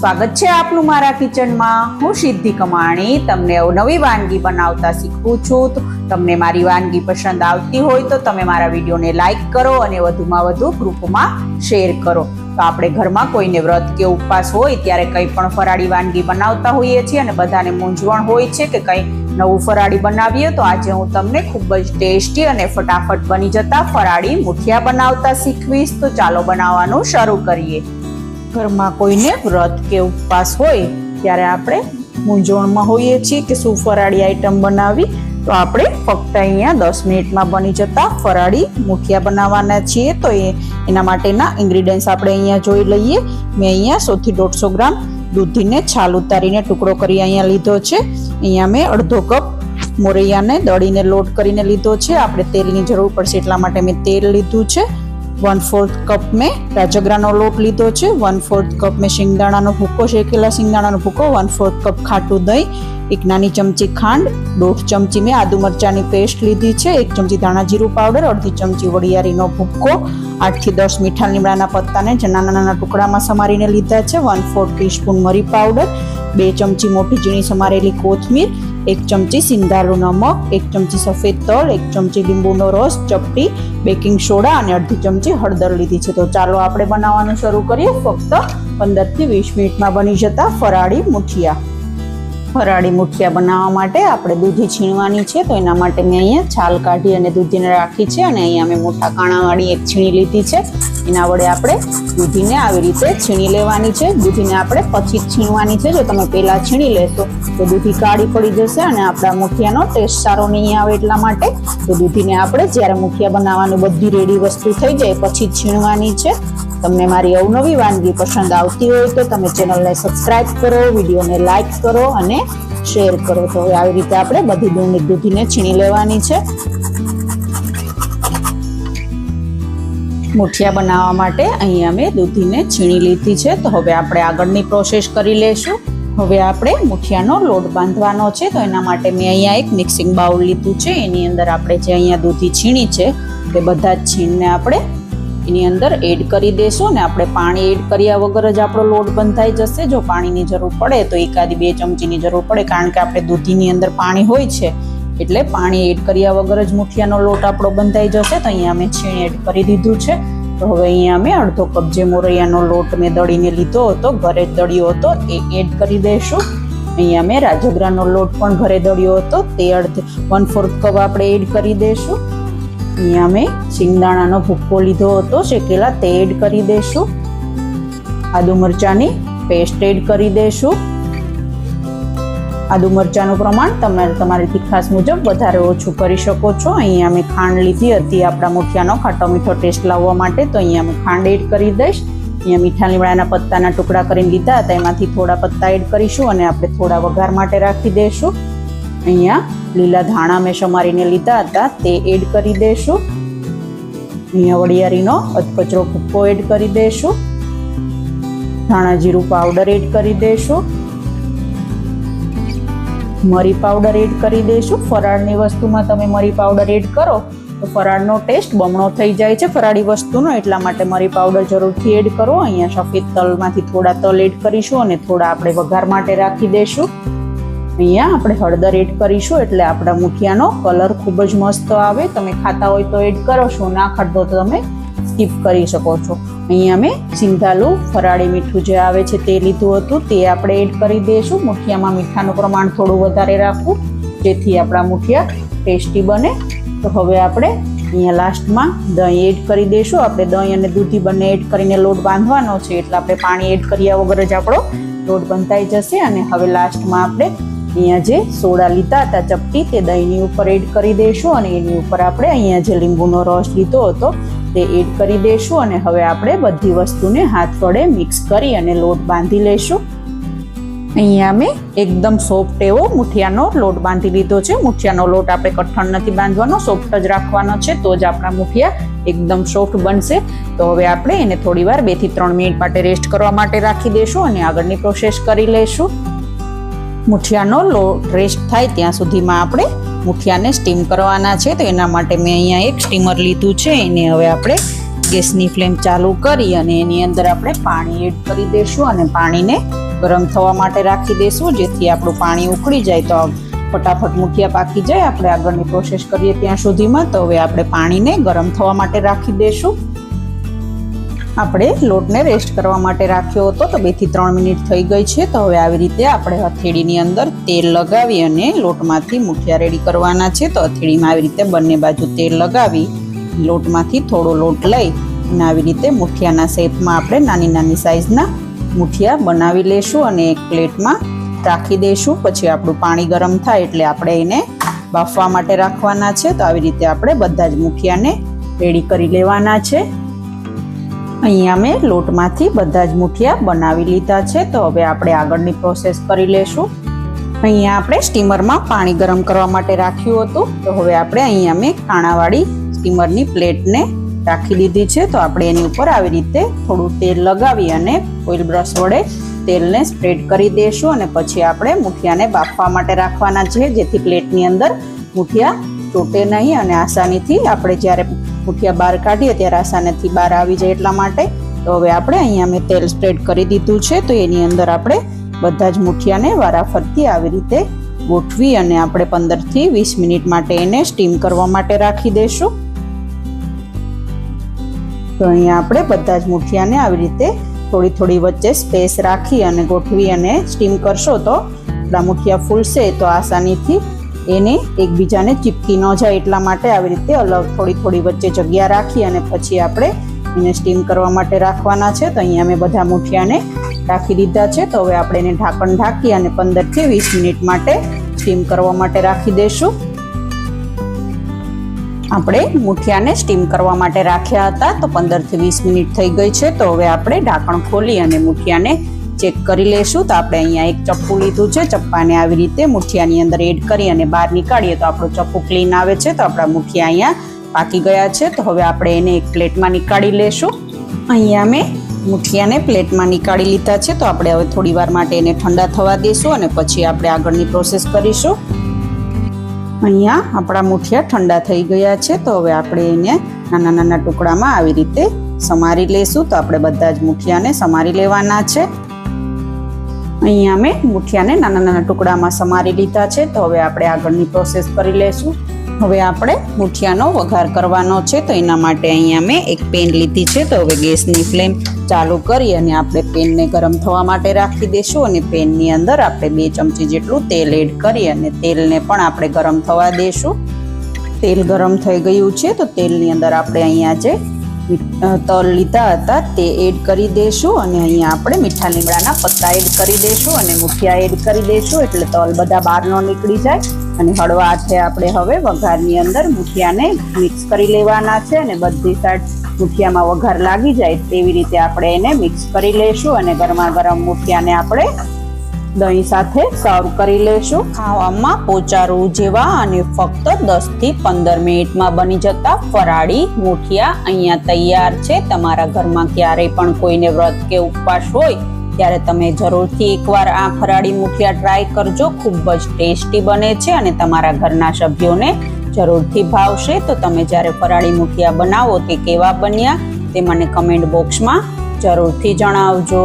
સ્વાગત છે આપનું મારા કિચનમાં. હું સિદ્ધિ કમાણી. તમને નવી વાનગી બનાવતા શીખવું છું. તમને મારી વાનગી પસંદ આવતી હોય તો તમે મારા વિડીયોને લાઈક કરો અને વધુમાં વધુ ગ્રુપમાં શેર કરો. તો આપણે ઘરમાં કોઈને વ્રત કે ઉપવાસ હોય ત્યારે કંઈ પણ ફરાળી વાનગી બનાવતા હોઈએ છીએ અને બધાને મૂંઝવણ હોય છે કે કંઈ નવું ફરાળી બનાવીએ તો આજે હું તમને ખૂબ જ ટેસ્ટી અને ફટાફટ બની જતા ફરાળી મુઠિયા બનાવતા શીખવીશ. તો ચાલો બનાવવાનું શરૂ કરીએ. ઘરમાં કોઈને વ્રત કે ઉપવાસ હોય, ત્યારે આપણે મૂંઝવણમાં હોઈએ છીએ કે શું ફરાળી આઈટમ બનાવી તો આપણે ફક્ત અહીંયા દસ મિનિટમાં બની જતા ફરાળી મુઠિયા બનાવવાના છીએ. તો એ, એના માટેના ઇન્ગ્રીડિયન્ટ્સ આપણે અહીંયા જોઈ લઈએ. મેં અહીંયા સોથી દોઢસો ગ્રામ દૂધીને છાલ ઉતારીને ટુકડો કરી અહીંયા લીધો છે. અહીંયા મેં અડધો કપ મોરૈયાને દળીને લોટ કરીને લીધો છે. આપણે તેલની જરૂર પડશે એટલા માટે મેં તેલ લીધું છે. વન ફોર્થ કપ મેં રાજગરાનો લોટ લીધો છે. વન ફોર્થ કપ મેં શિંગદાણાનો ભૂકો શેકેલા શિંગદાણાનો ભૂકો? વન ફોર્થ કપ ખાટું દહીં એક નાની ચમચી ખાંડ, દોઢ ચમચી મેં આદુ મરચાંની પેસ્ટ લીધી છે, એક ચમચી ધાણા જીરું પાવડર, અડધી ચમચી વડિયારીનો ભૂકો આઠથી દસ મીઠા લીમડાના પત્તાને નાના નાના ટુકડામાં સમારીને લીધા છે વન ફોર્થ ટીસ્પૂન મરી પાવડર, બે ચમચી મોટી ઝીણી સમારેલી કોથમીર, એક ચમચી સિંધાલું નમક, એક ચમચી સફેદ તલ, એક ચમચી લીંબુનો રસ, ચપટી, બેકિંગ સોડા અને અડધી ચમચી હળદર લીધી છે. તો ચાલો આપણે બનાવવાનું શરૂ કરીએ. ફક્ત પંદરથી વીસ મિનિટમાં બની જતા ફરાળી મુઠિયા. ફરાળી મુઠિયા બનાવવા માટે આપણે દૂધી છીણવાની છે, તો એના માટે મેં અહીંયા છાલ કાઢી અને દૂધીને રાખી છે અને અહીંયા મેં મોટા કાણાવાળી એક છીણી લીધી છે. એના વડે આપણે દૂધીને આવી રીતે છીણી લેવાની છે. દૂધીને આપણે પછી છીણવાની છે. જો તમે પહેલાં છીણી લેશો, તો દૂધી કાળી પડી જશે અને આપણા મુઠિયાનો ટેસ્ટ સારો નહીં આવે એટલા માટે તો દૂધીને આપણે જ્યારે મુઠિયા બનાવવાની બધી રેડી વસ્તુ થઈ જાય, પછી છીણવાની છે. તમને મારી અવનવી વાનગી પસંદ આવતી હોય તો તમે ચેનલને સબસ્ક્રાઇબ કરો, વિડીયોને લાઇક કરો અને શેર કરો. તો હવે આવી રીતે આપણે બધી દૂધની દૂધીને છીણી લેવાની છે. મુઠિયા બનાવવા માટે અહીંયા અમે દૂધીને છીણી લીધી છે. તો હવે આપણે આગળની પ્રોસેસ કરી લેશું. હવે આપણે મુઠિયાનો લોટ બાંધવાનો છે. તો એના માટે મેં અહીંયા એક મિક્સિંગ બાઉલ લીધું છે. એની અંદર આપણે જે અહીંયા દૂધી છીણી છે, તે બધા જ છીણને આપણે એની અંદર એડ કરી દેશું અને આપણે પાણી એડ કર્યા વગર જ આપણો લોટ બંધાઈ જશે. જો પાણીની જરૂર પડે તો એકાદી બે ચમચીની જરૂર પડે, કારણ કે આપણે દૂધીની અંદર પાણી હોય છે. એટલે પાણી એડ કર્યા વગર જ મુઠિયાનો લોટ આપણો બંધાઈ જશે. તો અહીંયા મેં છીણ એડ કરી દીધું છે. તો હવે અહીંયા મેં અડધો કપ જે મોરૈયાનો લોટ મેં દળીને લીધો હતો, ઘરે જ દળ્યો હતો, એ એડ કરી દઈશું અહીંયા મેં રાજગરાનો લોટ પણ ઘરે દળ્યો હતો. તે અડધ વન ફોર્થ કપ આપણે એડ કરી દઈશું અહીંયા મેં શિંગદાણાનો ભૂક્કો લીધો હતો, શેકેલા તે એડ કરી દઈશું આદુ મરચાંની પેસ્ટ એડ કરી દઈશું આદુ મરચાંનું પ્રમાણ તમે તમારી તીખાસ મુજબ વધારે ઓછું કરી શકો છો. અહીંયા મેં ખાંડ લીધી હતી, આપણા મુઠિયાનો ખાટો મીઠો ટેસ્ટ લાવવા માટે, તો અહીંયા મેં ખાંડ એડ કરી દઈશ. અહીંયા મીઠા લીમડાના પત્તાના ટુકડા કરીને લીધા હતા, એમાંથી થોડા પત્તા એડ કરીશું અને આપણે થોડા વઘાર માટે રાખી દઈશું અહીંયા લીલા ધાણા મેં સમારીને લીધા હતા, તે એડ કરી દઈશું અહીંયા વડિયારીનો અધકચરો ભૂક્કો એડ કરી દઈશું ધાણા જીરું પાવડર એડ કરી દઈશું મરી પાવડર એડ કરી દઈશું ફરાળની વસ્તુમાં તમે મરી પાવડર એડ કરો, તો ફરાળનો ટેસ્ટ બમણો થઈ જાય છે ફરાળી વસ્તુનો, એટલા માટે મરી પાવડર જરૂરથી એડ કરો. અહીંયા સફેદ તલમાંથી થોડા તલ એડ કરીશું અને થોડા આપણે વઘાર માટે રાખી દઈશું અહીંયા આપણે હળદર એડ કરીશું એટલે આપણા મુઠિયાનો કલર ખૂબ જ મસ્ત આવે. તમે ખાતા હોય તો એડ કરો છો, ના ખાતો તો તમે સ્કીપ કરી શકો છો. અહીંયા મેં સિંધાલુ, ફરાળી મીઠું જે આવે છે તે લીધું હતું, તે આપણે એડ કરી દઈશું. મુઠિયામાં મીઠાનું પ્રમાણ થોડું વધારે રાખવું, જેથી આપણા મુઠિયા ટેસ્ટી બને. તો હવે આપણે અહીંયા લાસ્ટમાં દહીં એડ કરી દઈશું. આપણે દહીં અને દૂધી બંને એડ કરીને લોટ બાંધવાનો છે, એટલે આપણે પાણી એડ કર્યા વગર જ આપણો લોટ બંધાઈ જશે. અને હવે લાસ્ટમાં આપણે અહીંયા જે સોડા લીધા હતા ચપટી, તે દહીંની ઉપર એડ કરી દઈશું અને એની ઉપર આપણે અહીંયા જે લીંબુનો રસ લીધો હતો, તે એડ કરી દઈશું અને હવે આપણે બધી વસ્તુને હાથ વડે મિક્સ કરી અને લોટ બાંધી લઈશું અહીંયા મેં એકદમ સોફ્ટ એવો મુઠિયાનો લોટ બાંધી લીધો છે. મુઠિયાનો લોટ આપણે કઠણ નથી બાંધવાનો, સોફ્ટ જ રાખવાનો છે, તો જ આપણા મુઠિયા એકદમ સોફ્ટ બનશે. તો હવે આપણે એને થોડી વાર બેથી ત્રણ મિનિટ માટે રેસ્ટ કરવા માટે રાખી દઈશું અને આગળની પ્રોસેસ કરી લઈશું મુઠિયાનો લોટ રેસ્ટ થાય ત્યાં સુધીમાં આપણે મુઠિયાને સ્ટીમ કરવાના છે. તો એના માટે મેં અહીંયા એક સ્ટીમર લીધું છે. એને હવે આપણે ગેસની ફ્લેમ ચાલુ કરી અને એની અંદર આપણે પાણી એડ કરી દઈશું અને પાણીને ગરમ થવા માટે રાખી દઈશું જેથી આપણું પાણી ઉકળી જાય તો ફટાફટ મુઠિયા પાકી જાય. આપણે આગળની પ્રોસેસ કરીએ ત્યાં સુધીમાં. તો હવે આપણે પાણીને ગરમ થવા માટે રાખી દઈશું આપણે લોટને રેસ્ટ કરવા માટે રાખ્યો હતો તો બેથી ત્રણ મિનિટ થઈ ગઈ છે તો હવે આવી રીતે આપણે હથેળીની અંદર તેલ લગાવી અને લોટમાંથી મુઠિયા રેડી કરવાના છે. તો હથેળીમાં આવી રીતે બંને બાજુ તેલ લગાવી લોટમાંથી થોડો લોટ લઈ અને આવી રીતે મુઠિયાના શેપમાં આપણે નાની નાની સાઇઝના મુઠિયા બનાવી લેશું અને એક પ્લેટમાં રાખી દઈશું પછી આપણું પાણી ગરમ થાય એટલે આપણે એને બાફવા માટે રાખવાના છે. તો આવી રીતે આપણે બધા જ મુઠિયાને રેડી કરી લેવાના છે. અહીંયા મેં લોટમાંથી બધા જ મુઠિયા બનાવી લીધા છે, તો હવે આપણે આગળની પ્રોસેસ કરી લેશું. અહીંયા આપણે સ્ટીમરમાં પાણી ગરમ કરવા માટે રાખ્યું હતું, તો હવે આપણે અહીંયા મેં કાણાવાળી સ્ટીમરની પ્લેટને રાખી દીધી છે, તો આપણે એની ઉપર આવી રીતે થોડું તેલ લગાવી અને ઓઇલ બ્રશ વડે તેલને સ્પ્રેડ કરી દઈશું અને પછી આપણે મુઠિયાને બાફવા માટે રાખવાના છે, જેથી પ્લેટની અંદર મુઠિયા તૂટે નહીં અને આસાનીથી આપણે જ્યારે મુઠિયા બહાર કાઢીએ ત્યારે આસાનીથી બહાર આવી જાય એટલા માટે. તો હવે આપણે અહીંયા મેં તેલ સ્પ્રેડ કરી દીધું છે, તો એની અંદર આપણે બધા જ મુઠિયાને વારાફરતી આવી રીતે ગોઠવી અને આપણે પંદરથી વીસ મિનિટ માટે એને સ્ટીમ કરવા માટે રાખી દઈશું તો અહીંયા આપણે બધા જ મુઠિયાને આવી રીતે થોડી થોડી વચ્ચે સ્પેસ રાખી અને ગોઠવી અને સ્ટીમ કરશો તો આપણા મુઠિયા ફૂલશે તો આસાનીથી એને એકબીજાને ચીપકી ન જાય એટલા માટે આવી રીતે અલગ થોડી થોડી વચ્ચે જગ્યા રાખી અને પછી આપણે એને સ્ટીમ કરવા માટે રાખવાના છે. તો અહીંયા મેં બધા મૂઠિયાને રાખી દીધા છે. તો હવે આપણે એને ઢાંકણ ઢાંકી અને પંદરથી વીસ મિનિટ માટે સ્ટીમ કરવા માટે રાખી દઈશું આપણે મુઠિયાને સ્ટીમ કરવા માટે રાખ્યા હતા. તો પંદરથી વીસ મિનિટ થઈ ગઈ છે. તો હવે આપણે ઢાંકણ ખોલી અને મુઠિયાને ચેક કરી લેશું. તો આપણે અહીંયા એક ચપ્પુ લીધું છે. ચપ્પાને આવી રીતે મુઠિયાની અંદર એડ કરી અને બહાર નીકાળીએ તો આપણું ચપ્પુ ક્લીન આવે છે. તો આપણા મુઠિયા અહીંયા પાકી ગયા છે. તો હવે આપણે એને એક પ્લેટમાં નીકાળી લેશું. અહીંયા મેં મુઠિયાને પ્લેટમાં નીકાળી લીધા છે. તો આપણે હવે થોડી વાર માટે એને ઠંડા થવા દઈશું અને પછી આપણે આગળની પ્રોસેસ કરીશું. અહીંયા આપણા મુઠિયા ઠંડા થઈ ગયા છે. તો હવે આપણે એને નાના નાના ટુકડામાં આવી રીતે સમારી લેશું. તો આપણે બધા જ મુઠિયાને સમારી લેવાના છે. અહીંયા મેં મુઠિયાને નાના નાના ટુકડામાં સમારી લીધા છે. તો હવે આપણે આગળની પ્રોસેસ કરી લેશું. હવે આપણે મુઠિયાનો વઘાર કરવાનો છે. તો એના માટે અહીંયા મેં એક પેન લીધી છે. તો હવે ગેસની ફ્લેમ ચાલુ કરી અને આપણે પેનને ગરમ થવા માટે રાખી દઈશું અને પેનની અંદર આપણે બે ચમચી જેટલું તેલ એડ કરી અને તેલને પણ આપણે ગરમ થવા દઈશું તેલ ગરમ થઈ ગયું છે. તો તેલની અંદર આપણે અહીંયા જે તલ લીધા હતા, તે એડ કરી દઈશું અને અહીંયા આપણે મીઠા લીમડાના પત્તા એડ કરી દઈશું અને મુઠિયા એડ કરી દઈશું એટલે તલ બધા બહાર ન નીકળી જાય. અને હળવા હાથે આપણે હવે વઘારની અંદર મુઠિયાને મિક્સ કરી લેવાના છે અને બધી સાઈડ મુઠિયામાં વઘાર લાગી જાય તેવી રીતે આપણે એને મિક્સ કરી લઈશું અને ગરમા ગરમ મુઠિયાને આપણે દહીં સાથે સર્વ કરી લેશું. ખાવામાં પોચારું જેવા અને ફક્ત દસથી પંદર મિનિટમાં બની જતા ફરાળી મુઠિયા અહીંયા તૈયાર છે. તમારા ઘરમાં ક્યારેય પણ કોઈને વ્રત કે ઉપવાસ હોય, ત્યારે તમે જરૂરથી એકવાર આ ફરાળી મુઠિયા ટ્રાય કરજો. ખૂબ જ ટેસ્ટી બને છે અને તમારા ઘરના સભ્યોને જરૂરથી ભાવશે. તો તમે જ્યારે ફરાળી મુઠિયા બનાવો તે કેવા બન્યા, તે મને કમેન્ટ બોક્સમાં જરૂરથી જણાવજો.